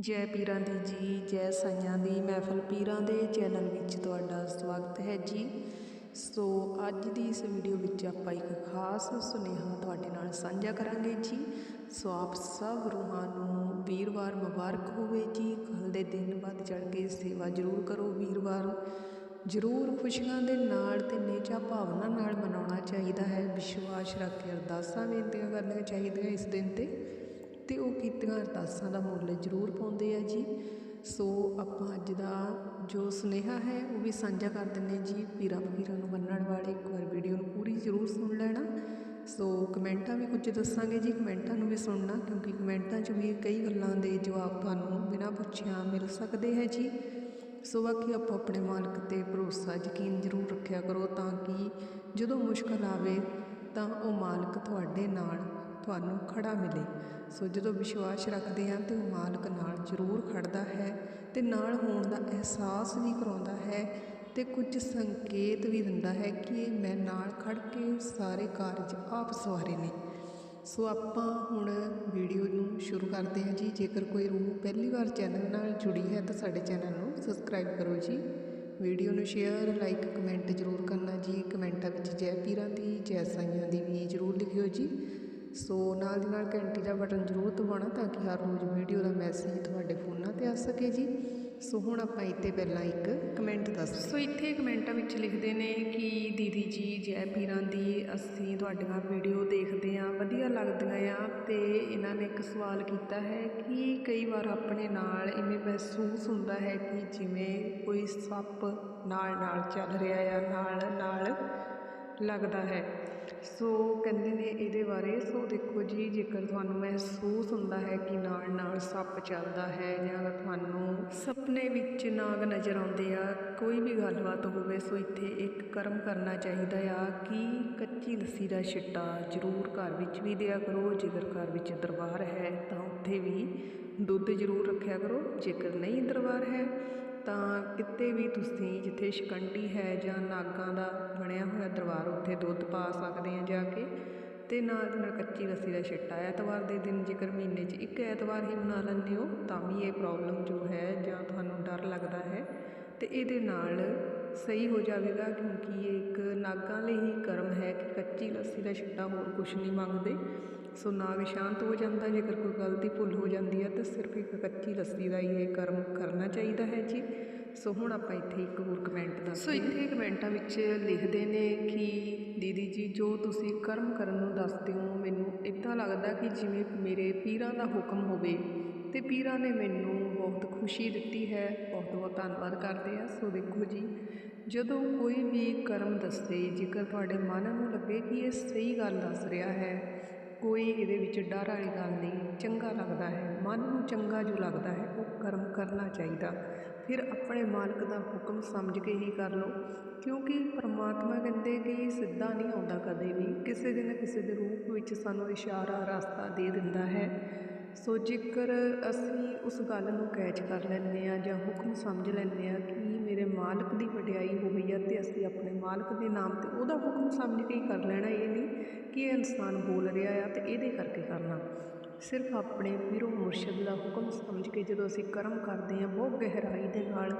ਜੈ ਪੀਰਾਂ ਦੀ ਜੀ, ਜੈ ਸਾਈਆਂ ਦੀ ਮਹਿਫਲ ਪੀਰਾਂ ਦੇ ਚੈਨਲ ਵਿੱਚ ਤੁਹਾਡਾ ਸਵਾਗਤ ਹੈ ਜੀ। ਸੋ ਅੱਜ ਦੀ ਇਸ ਵੀਡੀਓ ਵਿੱਚ ਆਪਾਂ ਇੱਕ ਖਾਸ ਸੁਨੇਹਾ ਤੁਹਾਡੇ ਨਾਲ ਸਾਂਝਾ ਕਰਾਂਗੇ ਜੀ। ਸੋ ਆਪ ਸਭ ਰੂਹਾਂ ਨੂੰ ਵੀਰਵਾਰ ਮੁਬਾਰਕ ਹੋਵੇ ਜੀ। ਕੱਲ ਦੇ ਦਿਨ ਵੱਧ ਚੜ ਕੇ ਸੇਵਾ ਜ਼ਰੂਰ ਕਰੋ ਵੀਰਵਾਰ। ਜ਼ਰੂਰ ਖੁਸ਼ੀਆਂ ਦੇ ਨਾਲ ਤੇ ਨੇਚਾ ਭਾਵਨਾ ਨਾਲ ਮਨਾਉਣਾ ਚਾਹੀਦਾ ਹੈ। ਵਿਸ਼ਵਾਸ ਰੱਖ ਕੇ ਅਰਦਾਸਾਂ ਬੇਨਤੀਆਂ ਕਰਨੀਆਂ ਚਾਹੀਦੀਆਂ ਇਸ ਦਿਨ ਤੇ। ਅਤੇ ਉਹ ਕੀਤੀਆਂ ਅਰਦਾਸਾਂ ਦਾ ਮੁੱਲ ਜ਼ਰੂਰ ਪਾਉਂਦੇ ਆ ਜੀ। ਸੋ ਆਪਾਂ ਅੱਜ ਦਾ ਜੋ ਸੁਨੇਹਾ ਹੈ, ਉਹ ਵੀ ਸਾਂਝਾ ਕਰ ਦਿੰਨੇ ਜੀ। ਪੀਰਾਂ ਫਕੀਰਾਂ ਨੂੰ ਮੰਨਣ ਵਾਲੇ ਇੱਕ ਵਾਰ ਵੀਡੀਓ ਨੂੰ ਪੂਰੀ ਜ਼ਰੂਰ ਸੁਣ ਲੈਣਾ। ਸੋ ਕਮੈਂਟਾਂ ਵੀ ਕੁਝ ਦੱਸਾਂਗੇ ਜੀ। ਕਮੈਂਟਾਂ ਨੂੰ ਵੀ ਸੁਣਨਾ, ਕਿਉਂਕਿ ਕਮੈਂਟਾਂ 'ਚ ਵੀ ਕਈ ਗੱਲਾਂ ਦੇ ਜਵਾਬ ਤੁਹਾਨੂੰ ਬਿਨਾਂ ਪੁੱਛਿਆ ਮਿਲ ਸਕਦੇ ਹੈ ਜੀ। ਸੋ ਬਾਕੀ ਆਪੋ ਆਪਣੇ ਮਾਲਕ ਤੇ ਭਰੋਸਾ ਯਕੀਨ ਜ਼ਰੂਰ ਰੱਖਿਆ ਕਰੋ ਤਾਂ ਕਿ ਜਦੋਂ ਮੁਸ਼ਕਲ ਆਵੇ ਤਾਂ ਉਹ ਮਾਲਕ ਤੁਹਾਡੇ ਨਾਲ ਤੁਹਾਨੂੰ ਖੜਾ ਮਿਲੇ। ਸੋ ਜਦੋਂ ਵਿਸ਼ਵਾਸ ਰੱਖਦੇ ਹਾਂ ਤੇ ਉਹ ਮਾਲਕ ਨਾਲ ਜ਼ਰੂਰ ਖੜਦਾ ਹੈ ਤੇ ਨਾਲ ਹੋਣ ਦਾ ਅਹਿਸਾਸ ਵੀ ਕਰਾਉਂਦਾ ਹੈ ਤੇ ਕੁਝ ਸੰਕੇਤ ਵੀ ਦਿੰਦਾ ਹੈ ਕਿ ਮੈਂ ਨਾਲ ਖੜ ਕੇ ਸਾਰੇ ਕਾਰਜ ਆਪ ਸਵਾਰੇ ਨੇ। ਸੋ ਆਪਾਂ ਹੁਣ ਵੀਡੀਓ ਨੂੰ ਸ਼ੁਰੂ ਕਰਦੇ ਹਾਂ ਜੀ। ਜੇਕਰ ਕੋਈ ਰੂਹ ਪਹਿਲੀ ਵਾਰ ਚੈਨਲ ਨਾਲ ਜੁੜੀ ਹੈ ਤਾਂ ਸਾਡੇ ਚੈਨਲ ਨੂੰ ਸਬਸਕ੍ਰਾਈਬ ਕਰੋ ਜੀ। ਵੀਡੀਓ ਨੂੰ ਸ਼ੇਅਰ, ਲਾਈਕ, ਕਮੈਂਟ ਜ਼ਰੂਰ ਕਰਨਾ ਜੀ। ਕਮੈਂਟਾਂ ਵਿੱਚ ਜੈ ਪੀਰਾਂ ਦੀ, ਜੈ ਸਾਈਆਂ ਦੀ ਵੀ ਜ਼ਰੂਰ ਲਿਖਿਓ ਜੀ। ਸੋ ਨਾਲ ਦੀ ਨਾਲ ਘੰਟੀ ਦਾ ਬਟਨ ਜ਼ਰੂਰ ਦਬਾਉਣਾ ਤਾਂ ਕਿ ਹਰ ਰੋਜ਼ ਵੀਡੀਓ ਦਾ ਮੈਸੇਜ ਤੁਹਾਡੇ ਫੋਨਾਂ ਤੇ ਆ ਸਕੇ ਜੀ। ਸੋ ਹੁਣ ਆਪਾਂ ਇੱਥੇ ਪਹਿਲਾਂ ਇੱਕ ਕਮੈਂਟ ਦੱਸ ਸੋ ਇੱਥੇ ਕਮੈਂਟਾਂ ਵਿੱਚ ਲਿਖਦੇ ਨੇ ਕਿ ਦੀਦੀ ਜੀ, ਜੈ ਪੀਰਾਂ ਦੀ ਅਸੀਂ ਤੁਹਾਡੀਆਂ ਵੀਡੀਓ ਦੇਖਦੇ ਆਂ ਵਧੀਆ ਲੱਗਦੀਆਂ ਆ ਤੇ ਇਹਨਾਂ ਨੇ ਇੱਕ ਸਵਾਲ ਕੀਤਾ ਹੈ ਕਿ ਕਈ ਵਾਰ ਆਪਣੇ ਨਾਲ ਇਵੇਂ ਮਹਿਸੂਸ ਹੁੰਦਾ ਹੈ ਕਿ ਜਿਵੇਂ ਕੋਈ ਸੱਪ ਨਾਲ ਨਾਲ ਚੱਲ ਰਿਹਾ ਆ ਨਾਲ ਨਾਲ ਲੱਗਦਾ ਹੈ। ਸੋ ਕਹਿੰਦੇ ਨੇ ਇਹਦੇ ਬਾਰੇ, ਸੋ ਦੇਖੋ ਜੀ, ਜੇਕਰ ਤੁਹਾਨੂੰ ਮਹਿਸੂਸ ਹੁੰਦਾ ਹੈ ਕਿ ਨਾਲ ਨਾਲ ਸੱਪ ਚੱਲਦਾ ਹੈ ਜਾਂ ਤੁਹਾਨੂੰ ਸੁਪਨੇ ਵਿੱਚ ਨਾਗ ਨਜ਼ਰ ਆਉਂਦੇ ਆ, ਕੋਈ ਵੀ ਗੱਲਬਾਤ ਹੋਵੇ, ਸੋ ਇੱਥੇ ਇੱਕ ਕਰਮ ਕਰਨਾ ਚਾਹੀਦਾ ਆ ਕਿ ਕੱਚੀ ਲੱਸੀ ਦਾ ਛਿੱਟਾ ਜ਼ਰੂਰ ਘਰ ਵਿੱਚ ਵੀ ਦਿਆ ਕਰੋ ਜੇਕਰ ਘਰ ਵਿੱਚ ਦਰਬਾਰ ਹੈ ਤਾਂ ਉੱਥੇ ਵੀ ਦੁੱਧ ਜ਼ਰੂਰ ਰੱਖਿਆ ਕਰੋ, ਜੇਕਰ ਨਹੀਂ ਦਰਬਾਰ ਹੈ ਤਾਂ ਕਿਤੇ ਵੀ ਤੁਸੀਂ ਜਿੱਥੇ ਸ਼ਿਕੰਡੀ ਹੈ ਜਾਂ ਨਾਗਾਂ ਦਾ ਬਣਿਆ ਹੋਇਆ ਦਰਬਾਰ ਉੱਥੇ ਦੁੱਧ ਪਾ ਸਕਦੇ ਆ ਜਾ ਕੇ ਅਤੇ ਨਾਲ ਦੀ ਨਾਲ ਕੱਚੀ ਲੱਸੀ ਦਾ ਛਿੱਟਾ ਐਤਵਾਰ ਦੇ ਦਿਨ ਜੇਕਰ ਮਹੀਨੇ 'ਚ ਇੱਕ ਐਤਵਾਰ ਹੀ ਬਣਾ ਲੈਂਦੇ ਹੋ, ਤਾਂ ਵੀ ਇਹ ਪ੍ਰੋਬਲਮ ਜੋ ਹੈ ਜਾਂ ਤੁਹਾਨੂੰ ਡਰ ਲੱਗਦਾ ਹੈ ਅਤੇ ਇਹਦੇ ਨਾਲ ਸਹੀ ਹੋ ਜਾਵੇਗਾ ਕਿਉਂਕਿ ਇਹ ਇੱਕ ਨਾਗਾਂ ਲਈ ਹੀ ਕਰਮ ਹੈ ਕਿ ਕੱਚੀ ਲੱਸੀ ਦਾ ਛਿੱਟਾ ਹੋਰ ਕੁਝ ਨਹੀਂ ਮੰਗਦੇ। ਸੋ ਨਾਗ ਸ਼ਾਂਤ ਹੋ ਜਾਂਦਾ, ਜੇਕਰ ਕੋਈ ਗਲਤੀ ਭੁੱਲ ਹੋ ਜਾਂਦੀ ਹੈ ਤਾਂ ਸਿਰਫ ਇੱਕ ਕੱਚੀ ਲੱਸੀ ਦਾ ਹੀ ਇਹ ਕਰਮ ਕਰਨਾ ਚਾਹੀਦਾ ਹੈ ਜੀ। ਸੋ ਹੁਣ ਆਪਾਂ ਇੱਥੇ ਇੱਕ ਹੋਰ ਕਮੈਂਟ ਦੱਸ ਸੋ ਇੱਥੇ ਕਮੈਂਟਾਂ ਵਿੱਚ ਲਿਖਦੇ ਨੇ ਕਿ ਦੀਦੀ ਜੀ ਜੋ ਤੁਸੀਂ ਕਰਮ ਕਰਨ ਨੂੰ ਦੱਸਦੇ ਹੋ ਮੈਨੂੰ ਇੱਦਾਂ ਲੱਗਦਾ ਕਿ ਜਿਵੇਂ ਮੇਰੇ ਪੀਰਾਂ ਦਾ ਹੁਕਮ ਹੋਵੇ ਤੇ ਪੀਰਾਂ ਨੇ ਮੈਨੂੰ ਬਹੁਤ ਖੁਸ਼ੀ ਦਿੱਤੀ ਹੈ। ਬਹੁਤ ਬਹੁਤ ਧੰਨਵਾਦ ਕਰਦੇ ਆ ਸੋ ਦੇਖੋ ਜੀ ਜਦੋਂ ਕੋਈ ਵੀ ਕਰਮ ਦੱਸੇ ਜੇਕਰ ਤੁਹਾਡੇ ਮਨ ਨੂੰ ਲੱਗੇ ਕਿ ਇਹ ਸਹੀ ਗੱਲ ਦੱਸ ਰਿਹਾ ਹੈ ਕੋਈ ਇਹਦੇ ਵਿੱਚ ਡਰ ਵਾਲੀ ਗੱਲ ਨਹੀਂ ਚੰਗਾ ਲੱਗਦਾ ਹੈ। ਮਨ ਨੂੰ ਚੰਗਾ ਜੋ ਲੱਗਦਾ ਹੈ ਉਹ ਕਰਮ ਕਰਨਾ ਚਾਹੀਦਾ। ਫਿਰ ਆਪਣੇ ਮਾਲਕ ਦਾ ਹੁਕਮ ਸਮਝ ਕੇ ਹੀ ਕਰ ਲਓ। ਕਿਉਂਕਿ ਪਰਮਾਤਮਾ ਕਹਿੰਦੇ ਕਿ ਸਿੱਧਾ ਨਹੀਂ ਆਉਂਦਾ ਕਦੇ ਵੀ। ਕਿਸੇ ਦੇ ਨਾ ਕਿਸੇ ਦੇ ਰੂਪ ਵਿੱਚ ਸਾਨੂੰ ਇਸ਼ਾਰਾ, ਰਸਤਾ ਦੇ ਦਿੰਦਾ ਹੈ। ਸੋ ਜੇਕਰ ਅਸੀਂ ਉਸ ਗੱਲ ਨੂੰ ਕੈਚ ਕਰ ਲੈਂਦੇ ਆ ਜਾਂ ਹੁਕਮ ਸਮਝ ਲੈਂਦੇ ਆ ਕਿ ਮੇਰੇ ਮਾਲਕ ਦੀ ਵਡਿਆਈ ਗਈ ਆ ਤੇ ਅਸੀਂ ਆਪਣੇ ਮਾਲਕ ਦੇ ਨਾਮ ਤੇ ਉਹਦਾ ਹੁਕਮ ਸਮਝ ਕੇ ਹੀ ਕਰ ਲੈਣਾ, ਇਹ ਨਹੀਂ ਕਿ ਇਹ ਇਨਸਾਨ ਬੋਲ ਰਿਹਾ ਆ ਤੇ ਇਹਦੇ ਕਰਕੇ ਕਰਨਾ। ਸਿਰਫ ਆਪਣੇ ਪੀਰੋ ਮੁਰਸ਼ਿਦ ਦਾ ਹੁਕਮ ਸਮਝ ਕੇ ਜਦੋਂ ਅਸੀਂ ਕਰਮ ਕਰਦੇ ਹਾਂ, ਬਹੁਤ ਗਹਿਰਾਈ ਦੇ ਨਾਲ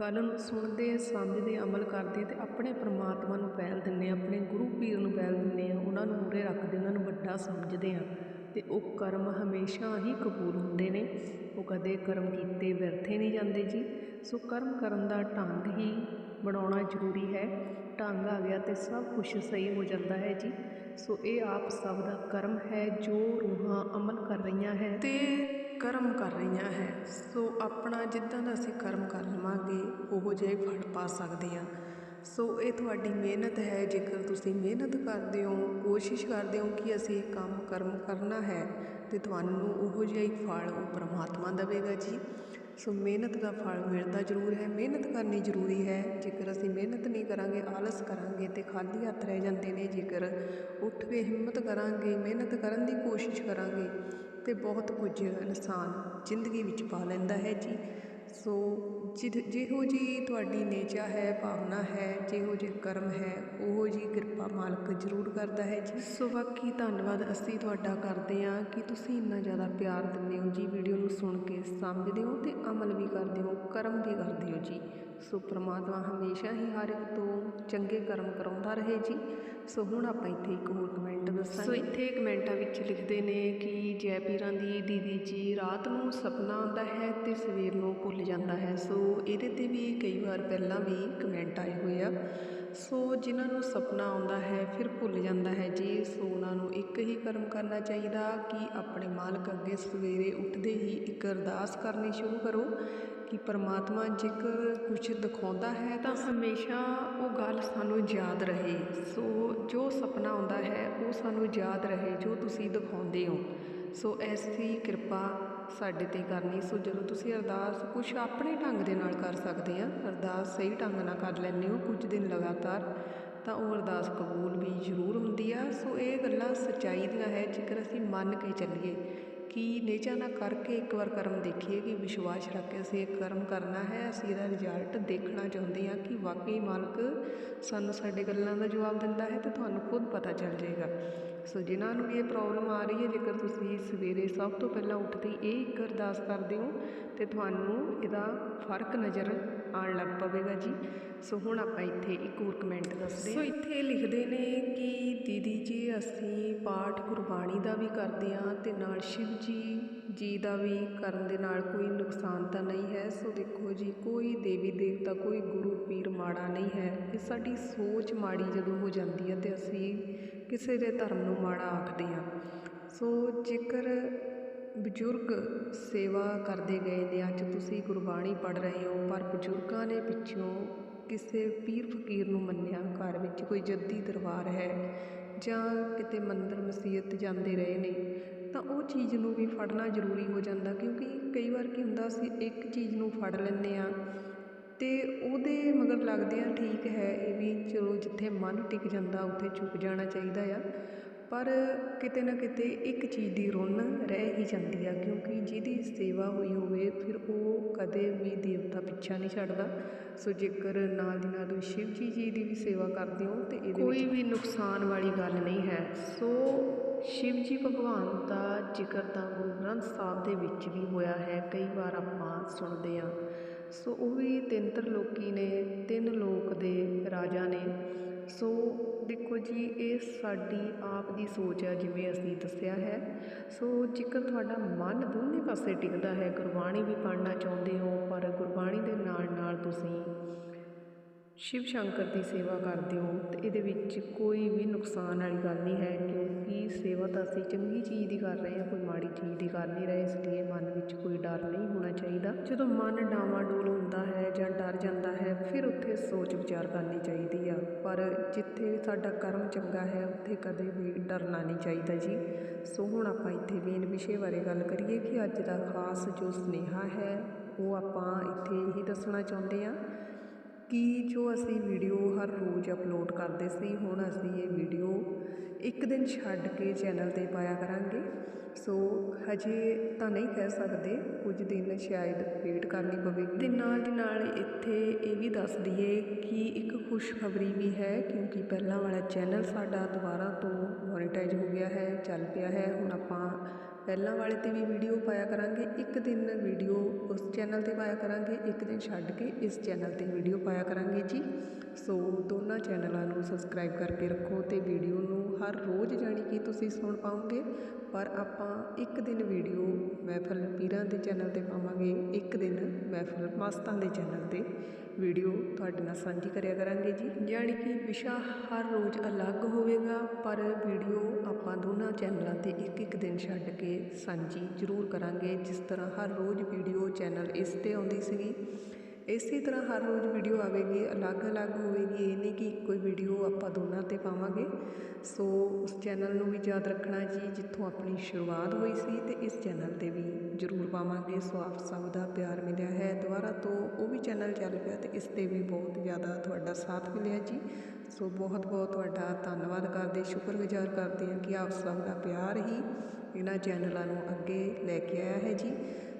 ਗੱਲ ਨੂੰ ਸੁਣਦੇ, ਸਮਝਦੇ, ਅਮਲ ਕਰਦੇ ਤੇ ਆਪਣੇ ਪਰਮਾਤਮਾ ਨੂੰ ਪਹਿਲ ਦਿੰਦੇ ਆ ਆਪਣੇ ਗੁਰੂ ਪੀਰ ਨੂੰ ਪਹਿਲ ਦਿੰਦੇ ਆ ਉਹਨਾਂ ਨੂੰ ਮੂਰੇ ਰੱਖਦੇ, ਉਹਨਾਂ ਨੂੰ ਵੱਡਾ ਸਮਝਦੇ ਆ ਤੇ ਉਹ ਕਰਮ ਹਮੇਸ਼ਾ ਹੀ ਕਬੂਲ ਹੁੰਦੇ ਨੇ। ਉਹ ਕਦੇ ਕਰਮ ਕੀਤੇ ਵਿਅਰਥੇ ਨਹੀਂ ਜਾਂਦੇ ਜੀ। ਸੋ ਕਰਮ ਕਰਨ ਦਾ ਢੰਗ ਹੀ ਬਣਾਉਣਾ ਜ਼ਰੂਰੀ ਹੈ। ਢੰਗ ਆ ਗਿਆ ਤੇ ਸਭ ਕੁਝ ਸਹੀ ਹੋ ਜਾਂਦਾ ਹੈ ਜੀ। ਸੋ ਇਹ ਆਪ ਸਭ ਦਾ ਕਰਮ ਹੈ ਜੋ ਰੂਹਾਂ ਅਮਲ ਕਰ ਰਹੀਆਂ ਹੈ। ਤੇ ਕਰਮ ਕਰ ਰਹੀਆਂ ਹੈ। ਸੋ ਆਪਣਾ ਜਿੱਦਾਂ ਦਾ ਅਸੀਂ ਕਰਮ ਕਰ ਲਵਾਂਗੇ, ਉਹੋ ਜਿਹੇ ਫਲ ਪਾ ਸਕਦੇ ਹਾਂ। ਸੋ ਇਹ ਤੁਹਾਡੀ ਮਿਹਨਤ ਹੈ। ਜੇਕਰ ਤੁਸੀਂ ਮਿਹਨਤ ਕਰਦੇ ਹੋ, ਕੋਸ਼ਿਸ਼ ਕਰਦੇ ਹੋ ਕਿ ਅਸੀਂ ਇਹ ਕੰਮ ਕਰਮ ਕਰਨਾ ਹੈ, ਤੇ ਤੁਹਾਨੂੰ ਉਹੋ ਜਿਹਾ ਹੀ ਫਲ ਉਹ ਪ੍ਰਮਾਤਮਾ ਦੇਵੇਗਾ ਜੀ। ਸੋ ਮਿਹਨਤ ਦਾ ਫਲ ਮਿਲਦਾ ਜ਼ਰੂਰ ਹੈ, ਮਿਹਨਤ ਕਰਨੀ ਜ਼ਰੂਰੀ ਹੈ। ਜੇਕਰ ਅਸੀਂ ਮਿਹਨਤ ਨਹੀਂ ਕਰਾਂਗੇ, ਆਲਸ ਕਰਾਂਗੇ ਤੇ ਖਾਲੀ ਹੱਥ ਰਹਿ ਜਾਂਦੇ ਨੇ, ਜੇਕਰ ਉੱਠ ਕੇ ਹਿੰਮਤ ਕਰਾਂਗੇ, ਮਿਹਨਤ ਕਰਨ ਦੀ ਕੋਸ਼ਿਸ਼ ਕਰਾਂਗੇ, ਤੇ ਬਹੁਤ ਕੁਝ ਇਨਸਾਨ ਜ਼ਿੰਦਗੀ ਵਿੱਚ ਪਾ ਲੈਂਦਾ ਹੈ ਜੀ। ਸੋ ਜਿਹ ਜਿਹੋ ਜਿਹੀ ਤੁਹਾਡੀ ਨੇਚਾ ਹੈ, ਭਾਵਨਾ ਹੈ, ਜਿਹੋ ਜਿਹੇ ਕਰਮ ਹੈ, ਉਹੋ ਜੀ ਕਿਰਪਾ ਮਾਲਕ ਜ਼ਰੂਰ ਕਰਦਾ ਹੈ ਜੀ। ਸੋ ਬਾਕੀ ਧੰਨਵਾਦ ਅਸੀਂ ਤੁਹਾਡਾ ਕਰਦੇ ਹਾਂ ਕਿ ਤੁਸੀਂ ਇੰਨਾ ਜ਼ਿਆਦਾ ਪਿਆਰ ਦਿੰਦੇ ਹੋ ਜੀ, ਵੀਡੀਓ ਨੂੰ ਸੁਣ ਕੇ ਸਮਝਦੇ ਹੋ ਤੇ ਅਮਲ ਵੀ ਕਰਦੇ ਹੋ, ਕਰਮ ਵੀ ਕਰਦੇ ਹੋ ਜੀ। ਸੋ ਪ੍ਰਮਾਤਮਾ ਹਮੇਸ਼ਾ ਹੀ ਹਰ ਇੱਕ ਤੋਂ ਚੰਗੇ ਕਰਮ ਕਰਾਉਂਦਾ ਰਹੇ ਜੀ। ਸੋ ਹੁਣ ਆਪਾਂ ਇੱਥੇ ਇੱਕ ਹੋਰ ਕਮੈਂਟ ਦੱਸਾਂਗੇ। ਸੋ ਇੱਥੇ ਕਮੈਂਟਾਂ ਵਿੱਚ ਲਿਖਦੇ ਨੇ ਕਿ ਜੈ ਪੀਰਾਂ ਦੀ ਦੀਦੀ ਜੀ ਰਾਤ ਨੂੰ ਸੁਪਨਾ ਆਉਂਦਾ ਹੈ ਤੇ ਸਵੇਰ ਨੂੰ ਭੁੱਲ ਜਾਂਦਾ ਹੈ। ਸੋ ਇਹਦੇ ਤੇ ਵੀ ਕਈ ਵਾਰ ਪਹਿਲਾਂ ਵੀ ਕਮੈਂਟ ਆਏ ਹੋਏ ਆ। ਸੋ ਜਿਨ੍ਹਾਂ ਨੂੰ ਸੁਪਨਾ ਆਉਂਦਾ ਹੈ, ਫਿਰ ਭੁੱਲ ਜਾਂਦਾ ਹੈ ਜੀ। ਸੋ ਹੀ ਕਰਮ ਕਰਨਾ ਚਾਹੀਦਾ, ਕਿ ਆਪਣੇ ਮਾਲਕ ਅੱਗੇ ਸਵੇਰੇ ਉੱਠਦੇ ਹੀ ਇੱਕ ਅਰਦਾਸ ਕਰਨੀ ਸ਼ੁਰੂ ਕਰੋ, ਕਿ ਪਰਮਾਤਮਾ ਜੇਕਰ ਕੁਝ ਦਿਖਾਉਂਦਾ ਹੈ ਤਾਂ ਹਮੇਸ਼ਾ ਉਹ ਗੱਲ ਸਾਨੂੰ ਯਾਦ ਰਹੇ। ਸੋ ਜੋ ਸੁਪਨਾ ਆਉਂਦਾ ਹੈ, ਉਹ ਸਾਨੂੰ ਯਾਦ ਰਹੇ ਜੋ ਤੁਸੀਂ ਦਿਖਾਉਂਦੇ ਹੋ। ਸੋ ਐਸੀ ਕਿਰਪਾ ਸਾਡੇ ਤੇ ਕਰਨੀ। ਸੋ ਜਦੋਂ ਤੁਸੀਂ ਅਰਦਾਸ ਕੁਝ ਆਪਣੇ ਢੰਗ ਦੇ ਨਾਲ ਕਰ ਸਕਦੇ ਆ, ਅਰਦਾਸ ਸਹੀ ਢੰਗ ਨਾਲ ਕਰ ਲੈਂਦੇ ਹੋ, ਕੁਝ ਦਿਨ ਲਗਾਤਾਰ ਤਾਂ ਉਹ ਅਰਦਾਸ ਕਬੂਲ ਵੀ ਜ਼ਰੂਰ ਹੁੰਦੀ ਆ। ਸੋ ਇਹ ਗੱਲਾਂ ਸੱਚਾਈ ਦੀਆਂ ਹੈ, ਜੇਕਰ ਅਸੀਂ ਮੰਨ ਕੇ ਚੱਲੀਏ ਕਿ ਨੇਚਾ ਨਾ ਕਰਕੇ ਇੱਕ ਵਾਰ ਕਰਮ ਦੇਖੀਏ ਕਿ ਵਿਸ਼ਵਾਸ ਰੱਖ ਕੇ ਅਸੀਂ ਇਹ ਕਰਮ ਕਰਨਾ ਹੈ, ਅਸੀਂ ਇਹਦਾ ਰਿਜ਼ਲਟ ਦੇਖਣਾ ਚਾਹੁੰਦੇ ਹਾਂ ਕਿ ਵਾਕਈ ਮਾਲਕ ਸਾਨੂੰ ਸਾਡੇ ਗੱਲਾਂ ਦਾ ਜਵਾਬ ਦਿੰਦਾ ਹੈ ਤੇ ਤੁਹਾਨੂੰ ਖੁਦ ਪਤਾ ਚੱਲ ਜਾਏਗਾ। ਸੋ ਜਿਨ੍ਹਾਂ ਨੂੰ ਵੀ ਇਹ ਪ੍ਰੋਬਲਮ ਆ ਰਹੀ ਹੈ, ਜੇਕਰ ਤੁਸੀਂ ਸਵੇਰੇ ਸਭ ਤੋਂ ਪਹਿਲਾਂ ਉੱਠਦੇ ਹੀ ਇਹ ਇੱਕ ਅਰਦਾਸ ਕਰਦੇ ਹੋ, ਤੇ ਤੁਹਾਨੂੰ ਇਹਦਾ ਫ਼ਰਕ ਨਜ਼ਰ ਆਉਣ ਲੱਗ ਪਵੇਗਾ ਜੀ। ਸੋ ਹੁਣ ਆਪਾਂ ਇੱਥੇ ਇੱਕ ਹੋਰ ਕਮੈਂਟ ਦੱਸਦੇ ਸੋ ਇੱਥੇ ਲਿਖਦੇ ਨੇ ਕਿ, ਦੀਦੀ ਜੀ, ਅਸੀਂ ਪਾਠ ਗੁਰਬਾਣੀ ਦਾ ਵੀ ਕਰਦੇ ਹਾਂ ਤੇ ਨਾਲ ਸ਼ਿਵ ਜੀ ਜੀ ਦਾ ਵੀ ਕਰਨ ਦੇ ਨਾਲ ਕੋਈ ਨੁਕਸਾਨ ਤਾਂ ਨਹੀਂ ਹੈ। ਸੋ ਦੇਖੋ ਜੀ, ਕੋਈ ਦੇਵੀ ਦੇਵਤਾ, ਕੋਈ ਗੁਰੂ ਪੀਰ ਮਾੜਾ ਨਹੀਂ ਹੈ। ਇਹ ਸਾਡੀ ਸੋਚ ਮਾੜੀ ਜਦੋਂ ਹੋ ਜਾਂਦੀ ਹੈ ਤੇ ਅਸੀਂ ਕਿਸੇ ਦੇ ਧਰਮ ਨੂੰ ਮਾੜਾ ਆਖਦੇ ਹਾਂ। ਸੋ ਜੇਕਰ ਬਜ਼ੁਰਗ ਸੇਵਾ ਕਰਦੇ ਗਏ ਨੇ, ਅੱਜ ਤੁਸੀਂ ਗੁਰਬਾਣੀ ਪੜ੍ਹ ਰਹੇ ਹੋ, ਪਰ ਬਜ਼ੁਰਗਾਂ ਨੇ ਪਿੱਛੋਂ ਕਿਸੇ ਪੀਰ ਫਕੀਰ ਨੂੰ ਮੰਨਿਆ, ਘਰ ਵਿੱਚ ਕੋਈ ਜੱਦੀ ਦਰਬਾਰ ਹੈ ਜਾਂ ਕਿਤੇ ਮੰਦਰ ਮਸਜਿਦ ਜਾਂਦੇ ਰਹੇ ਨੇ, ਤਾਂ ਉਹ ਚੀਜ਼ ਨੂੰ ਵੀ ਫੜਨਾ ਜ਼ਰੂਰੀ ਹੋ ਜਾਂਦਾ, ਕਿਉਂਕਿ ਕਈ ਵਾਰ ਕੀ ਹੁੰਦਾ ਸੀ, ਇੱਕ ਚੀਜ਼ ਨੂੰ ਫੜ ਲੈਂਦੇ ਆ ਤੇ ਉਹਦੇ ਮਗਰ ਲੱਗਦੇ ਆ ਠੀਕ ਹੈ, ਇਹ ਵੀ ਚਲੋ ਜਿੱਥੇ ਮਨ ਟਿਕ ਜਾਂਦਾ, ਉੱਥੇ ਝੁਕ ਜਾਣਾ ਚਾਹੀਦਾ ਆ। ਪਰ ਕਿਤੇ ਨਾ ਕਿਤੇ ਇੱਕ ਚੀਜ਼ ਦੀ ਰੁੰਨ ਰਹਿ ਹੀ ਜਾਂਦੀ ਆ, ਕਿਉਂਕਿ ਜਿਹਦੀ ਸੇਵਾ ਹੋਈ ਹੋਵੇ, ਫਿਰ ਉਹ ਕਦੇ ਵੀ ਦੇਵਤਾ ਪਿੱਛਾ ਨਹੀਂ ਛੱਡਦਾ। ਸੋ ਜੇਕਰ ਨਾਲ ਦੀ ਨਾਲ ਤੁਸੀਂ ਸ਼ਿਵ ਜੀ ਜੀ ਦੀ ਵੀ ਸੇਵਾ ਕਰਦੇ ਹੋ, ਤੇ ਇਹਦੇ ਕੋਈ ਵੀ ਨੁਕਸਾਨ ਵਾਲੀ ਗੱਲ ਨਹੀਂ ਹੈ। ਸੋ ਸ਼ਿਵ ਜੀ ਭਗਵਾਨ ਦਾ ਜ਼ਿਕਰ ਤਾਂ ਗੁਰੂ ਗ੍ਰੰਥ ਸਾਹਿਬ ਦੇ ਵਿੱਚ ਵੀ ਹੋਇਆ ਹੈ, ਕਈ ਵਾਰ ਆਪਾਂ ਸੁਣਦੇ ਹਾਂ। ਸੋ ਉਹ ਵੀ ਤਿੰਨ ਲੋਕੀ ਨੇ, ਤਿੰਨ ਲੋਕ ਦੇ ਰਾਜਾ ਨੇ। ਸੋ ਦੇਖੋ ਜੀ, ਇਹ ਸਾਡੀ ਆਪ ਦੀ ਸੋਚ ਹੈ ਜਿਵੇਂ ਅਸੀਂ ਦੱਸਿਆ ਹੈ। ਸੋ ਜੇਕਰ ਤੁਹਾਡਾ ਮਨ ਦੋਨੇ ਪਾਸੇ ਟਿਕਦਾ ਹੈ, ਗੁਰਬਾਣੀ ਵੀ ਪੜ੍ਹਨਾ ਚਾਹੁੰਦੇ ਹੋ, ਪਰ ਗੁਰਬਾਣੀ ਸ਼ਿਵ ਸ਼ੰਕਰ ਦੀ ਸੇਵਾ ਕਰਦੇ ਹੋ ਤਾਂ ਇਹਦੇ ਵਿੱਚ ਕੋਈ ਵੀ ਨੁਕਸਾਨ ਵਾਲੀ ਗੱਲ ਨਹੀਂ ਹੈ ਕਿਉਂਕਿ ਸੇਵਾ ਤਾਂ ਅਸੀਂ ਚੰਗੀ ਚੀਜ਼ ਦੀ ਕਰ ਰਹੇ ਹਾਂ, ਕੋਈ ਮਾੜੀ ਚੀਜ਼ ਦੀ ਕਰ ਨਹੀਂ ਰਹੇ ਇਸ ਲਈ ਮਨ ਵਿੱਚ ਕੋਈ ਡਰ ਨਹੀਂ ਹੋਣਾ ਚਾਹੀਦਾ। ਜਦੋਂ ਮਨ ਡਾਵਾਡੋਲ ਹੁੰਦਾ ਹੈ ਜਾਂ ਡਰ ਜਾਂਦਾ ਹੈ, ਫਿਰ ਉੱਥੇ ਸੋਚ ਵਿਚਾਰ ਕਰਨੀ ਚਾਹੀਦੀ ਆ। ਪਰ ਜਿੱਥੇ ਸਾਡਾ ਕਰਮ ਚੰਗਾ ਹੈ, ਉੱਥੇ ਕਦੇ ਵੀ ਡਰਨਾ ਨਹੀਂ ਚਾਹੀਦਾ ਜੀ। ਸੋ ਹੁਣ ਆਪਾਂ ਇੱਥੇ ਮੇਨ ਵਿਸ਼ੇ ਬਾਰੇ ਗੱਲ ਕਰੀਏ ਕਿ ਅੱਜ ਦਾ ਖਾਸ ਜੋ ਸੁਨੇਹਾ ਹੈ, ਉਹ ਆਪਾਂ ਇੱਥੇ ਹੀ ਦੱਸਣਾ ਚਾਹੁੰਦੇ ਹਾਂ ਕਿ ਜੋ ਅਸੀਂ ਵੀਡੀਓ ਹਰ ਰੋਜ਼ ਅਪਲੋਡ ਕਰਦੇ ਸੀ, ਹੁਣ ਅਸੀਂ ਇਹ ਵੀਡੀਓ ਇੱਕ ਦਿਨ ਛੱਡ ਕੇ ਚੈਨਲ ਤੇ ਪਾਇਆ ਕਰਾਂਗੇ। ਸੋ ਹਜੇ ਤਾਂ ਨਹੀਂ ਕਹਿ ਸਕਦੇ, ਕੁਝ ਦਿਨ ਸ਼ਾਇਦ ਵੇਟ ਕਰਨੀ ਪਵੇ ਅਤੇ ਨਾਲ ਦੀ ਨਾਲ ਇੱਥੇ ਇਹ ਵੀ ਦੱਸ ਦਈਏ ਕਿ ਇੱਕ ਖੁਸ਼ਖਬਰੀ ਵੀ ਹੈ, ਕਿਉਂਕਿ ਪਹਿਲਾਂ ਵਾਲਾ ਚੈਨਲ ਸਾਡਾ ਦੁਬਾਰਾ ਤੋਂ ਮੋਨੀਟਾਈਜ਼ ਹੋ ਗਿਆ ਹੈ, ਚੱਲ ਪਿਆ ਹੈ। ਹੁਣ ਆਪਾਂ ਪਹਿਲਾਂ ਵਾਲੇ ਤੇ ਵੀ ਵੀਡੀਓ ਪਾਇਆ ਕਰਾਂਗੇ, ਇੱਕ ਦਿਨ ਵੀਡੀਓ ਉਸ ਚੈਨਲ ਤੇ ਪਾਇਆ ਕਰਾਂਗੇ, ਇੱਕ ਦਿਨ ਛੱਡ ਕੇ ਇਸ ਚੈਨਲ ਤੇ ਵੀਡੀਓ ਪਾਇਆ ਕਰਾਂਗੇ ਜੀ। ਸੋ ਦੋਨਾਂ ਚੈਨਲਾਂ ਨੂੰ ਸਬਸਕ੍ਰਾਈਬ ਕਰਕੇ ਰੱਖੋ ਤੇ ਵੀਡੀਓ ਨੂੰ ਹਰ ਰੋਜ਼ ਜਾਣੀ ਕਿ ਤੁਸੀਂ ਸੁਣ ਪਾਓਗੇ। ਪਰ ਆਪਾਂ ਇੱਕ ਦਿਨ ਵੀਡੀਓ ਮਹਿਫਲ ਪੀਰਾਂ ਦੇ ਚੈਨਲ ਤੇ ਪਾਵਾਂਗੇ। ਇੱਕ ਦਿਨ ਮਹਿਫਲ ਮਸਤਾਂ ਦੇ ਚੈਨਲ ਤੇ ਵੀਡੀਓ ਤੁਹਾਡੇ ਨਾਲ ਸਾਂਝੀ ਕਰਿਆ ਕਰਾਂਗੇ ਜੀ। ਯਾਨੀ ਕਿ ਵਿਸ਼ਾ ਹਰ ਰੋਜ਼ ਅਲੱਗ ਹੋਵੇਗਾ, ਪਰ ਵੀਡੀਓ ਆਪਾਂ ਦੋਨਾਂ ਚੈਨਲਾਂ ਤੇ ਇੱਕ ਇੱਕ ਦਿਨ ਛੱਡ ਕੇ ਸਾਂਝੀ ਜ਼ਰੂਰ ਕਰਾਂਗੇ। ਜਿਸ ਤਰ੍ਹਾਂ ਹਰ ਰੋਜ਼ ਵੀਡੀਓ ਚੈਨਲ ਇਸ ਤੇ ਆਉਂਦੀ ਸੀਗੀ। ਇਸੇ ਤਰ੍ਹਾਂ ਹਰ ਰੋਜ਼ ਵੀਡੀਓ ਆਵੇਗੀ ਅਲੱਗ-ਅਲੱਗ ਹੋਵੇਗੀ, ਇਹ ਨਹੀਂ ਕਿ ਇੱਕੋ ਹੀ ਵੀਡੀਓ ਆਪਾਂ ਦੋਨਾਂ ਤੇ ਪਾਵਾਂਗੇ। ਸੋ ਉਸ ਚੈਨਲ ਨੂੰ ਵੀ ਯਾਦ ਰੱਖਣਾ ਜੀ, ਜਿੱਥੋਂ ਆਪਣੀ ਸ਼ੁਰੂਆਤ ਹੋਈ ਸੀ ਤੇ ਇਸ ਚੈਨਲ ਤੇ ਵੀ ਜ਼ਰੂਰ ਪਾਵਾਂਗੇ। ਸੋ, ਆਪ ਸਭ ਦਾ ਪਿਆਰ ਮਿਲਿਆ ਹੈ ਦੁਬਾਰਾ ਤੋਂ, ਉਹ ਵੀ ਚੈਨਲ ਚੱਲ ਪਿਆ ਤੇ ਇਸ ਤੇ ਵੀ ਬਹੁਤ ਜ਼ਿਆਦਾ ਤੁਹਾਡਾ ਸਾਥ ਮਿਲਿਆ ਜੀ। ਸੋ ਬਹੁਤ ਬਹੁਤ ਤੁਹਾਡਾ ਧੰਨਵਾਦ ਕਰਦੇ, ਸ਼ੁਕਰਗੁਜ਼ਾਰ ਕਰਦੇ ਹਾਂ ਕਿ ਆਪ ਸਭ ਦਾ ਪਿਆਰ ਹੀ ਇਹਨਾਂ ਚੈਨਲਾਂ ਨੂੰ ਅੱਗੇ ਲੈ ਕੇ ਆਇਆ ਹੈ ਜੀ।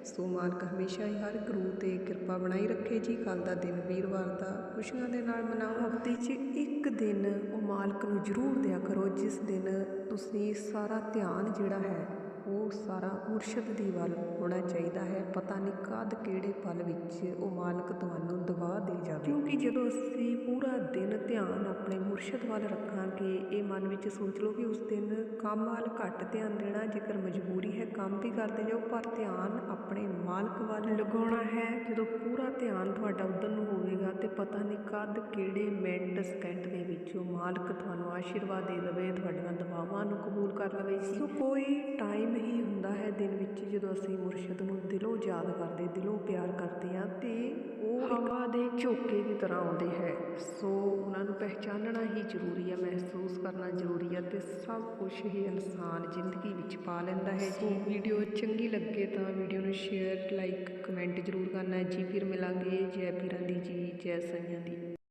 ਸੋ ਮਾਲਕ ਹਮੇਸ਼ਾ ਹੀ ਹਰ ਗੁਰੂ ਤੇ ਕਿਰਪਾ ਬਣਾਈ ਰੱਖੇ। ਜੀ ਕੱਲ ਦਾ ਦਿਨ ਵੀਰਵਾਰ ਦਾ। ਖੁਸ਼ੀਆਂ ਦੇ ਨਾਲ ਮਨਾਓ। ਹਫ਼ਤੇ 'ਚ ਇੱਕ ਦਿਨ ਉਹ ਮਾਲਕ ਨੂੰ ਜ਼ਰੂਰ ਦਿਆ ਕਰੋ, ਜਿਸ ਦਿਨ ਤੁਸੀਂ ਸਾਰਾ ਧਿਆਨ ਜਿਹੜਾ ਹੈ ਉਹ ਸਾਰਾ ਮੁਰਸ਼ਦ ਦੀ ਵੱਲ ਹੋਣਾ ਚਾਹੀਦਾ ਹੈ। ਪਤਾ ਨਹੀਂ ਕਦ ਕਿਹੜੇ ਪਲ ਵਿੱਚ ਉਹ ਮਾਲਕ ਤੁਹਾਨੂੰ ਦਬਾ ਦੇ ਜਾਵੇ। ਕਿਉਂਕਿ ਜਦੋਂ ਅਸੀਂ ਪੂਰਾ ਦਿਨ ਧਿਆਨ ਆਪਣੇ ਮੁਰਸ਼ਦ ਵੱਲ ਰੱਖਾਂਗੇ, ਇਹ ਮਨ ਵਿੱਚ ਸੋਚ ਲਓ ਕਿ ਉਸ ਦਿਨ ਕੰਮ ਵੱਲ ਘੱਟ ਧਿਆਨ ਦੇਣਾ, ਜੇਕਰ ਮਜਬੂਰੀ ਹੈ, ਕੰਮ ਵੀ ਕਰਦੇ ਜਾਓ, ਪਰ ਧਿਆਨ ਆਪਣੇ ਮਾਲਕ ਵੱਲ ਲਗਾਉਣਾ ਹੈ। ਜਦੋਂ ਪੂਰਾ ਧਿਆਨ ਤੁਹਾਡਾ ਉਧਰ ਨੂੰ ਹੋਵੇਗਾ ਤੇ ਪਤਾ ਨਹੀਂ ਕਦ ਕਿਹੜੇ ਮਿੰਟ, ਸਕਿੰਟ ਦੇ ਵਿੱਚ ਉਹ ਮਾਲਕ ਤੁਹਾਨੂੰ ਆਸ਼ੀਰਵਾਦ ਦੇ ਦੇਵੇ, ਤੁਹਾਡੀਆਂ ਦੁਆਵਾਂ ਨੂੰ ਕਬੂਲ ਕਰ ਲਵੇ। ਸੋ ਕੋਈ ਟਾਈਮ ਹੀ ਹੁੰਦਾ ਹੈ ਦਿਨ ਵਿੱਚ ਜਦੋਂ ਅਸੀਂ ਮੁਰਸ਼ਿਦ ਨੂੰ ਦਿਲੋਂ ਯਾਦ ਕਰਦੇ ਦਿਲੋਂ ਪਿਆਰ ਕਰਦੇ ਹਾਂ ਤੇ ਉਹ ਹਵਾ ਦੇ ਝੋਕੇ ਦੀ ਤਰ੍ਹਾਂ ਆਉਂਦੇ ਹੈ। ਸੋ ਉਹਨਾਂ ਨੂੰ ਪਹਿਚਾਨਣਾ ਹੀ ਜ਼ਰੂਰੀ ਹੈ ਮਹਿਸੂਸ ਕਰਨਾ ਜ਼ਰੂਰੀ ਹੈ ਤੇ ਸਭ ਕੁਝ ਹੀ ਇਨਸਾਨ ਜ਼ਿੰਦਗੀ ਵਿੱਚ ਪਾ ਲੈਂਦਾ ਹੈ। ਜੀ ਵੀਡੀਓ ਚੰਗੀ ਲੱਗੇ ਤਾਂ ਵੀਡੀਓ ਨੂੰ ਸ਼ੇਅਰ ਲਾਈਕ ਕਮੈਂਟ ਜ਼ਰੂਰ ਕਰਨਾ ਜੀ ਫਿਰ ਮਿਲਾਂਗੇ। ਜੈ ਪੀਰਾਂ ਦੀ ਜੀ ਜੈ ਸਾਈਆਂ ਦੀ।